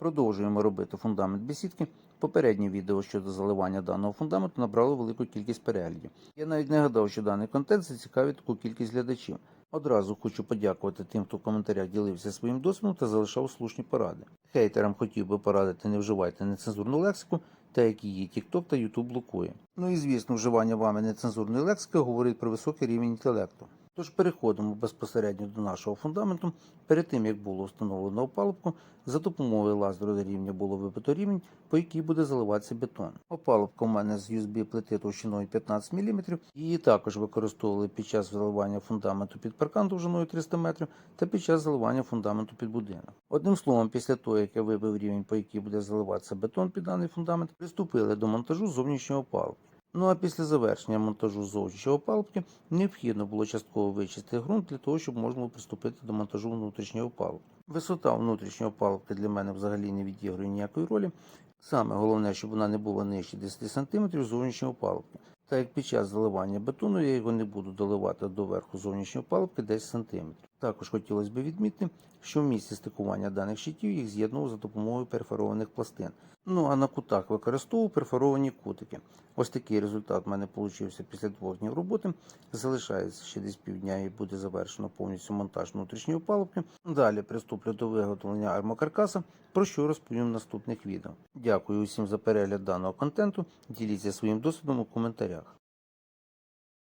Продовжуємо робити фундамент бесідки. Попереднє відео щодо заливання даного фундаменту набрало велику кількість переглядів. Я навіть не гадав, що даний контент зацікавить таку кількість глядачів. Одразу хочу подякувати тим, хто в коментарях ділився своїм досвідом та залишав слушні поради. Хейтерам хотів би порадити не вживайте нецензурну лексику, та як її TikTok та YouTube блокує. Ну і звісно, вживання вами нецензурної лексики говорить про високий рівень інтелекту. Тож переходимо безпосередньо до нашого фундаменту. Перед тим як було встановлено опалубку, за допомогою лазеру рівня було вибито рівень, по якій буде заливатися бетон. Опалубка у мене з USB плити товщиною 15 мм. Її також використовували під час заливання фундаменту під паркан довжиною 300 метрів та під час заливання фундаменту під будинок. Одним словом, після того, як я вибив рівень, по який буде заливатися бетон під даний фундамент, приступили до монтажу зовнішньої опалубки. Ну а після завершення монтажу зовнішньої опалубки необхідно було частково вичистити ґрунт для того, щоб можна було приступити до монтажу внутрішньої опалубки. Висота внутрішньої опалубки для мене взагалі не відігрує ніякої ролі. Саме головне, щоб вона не була нижче 10 см зовнішньої опалубки. Так як під час заливання бетону я його не буду доливати до верху зовнішньої опалубки 10 см. Також хотілося б відмітити, що в місці стикування даних щитів їх з'єднував за допомогою перфорованих пластин. Ну а на кутах використовував перфоровані кутики. Ось такий результат в мене вийшов після двох днів роботи. Залишається ще десь півдня і буде завершено повністю монтаж внутрішньої опалубки. Далі приступлю до виготовлення армокаркаса, про що розповім в наступних відео. Дякую усім за перегляд даного контенту. Діліться своїм досвідом у коментарях.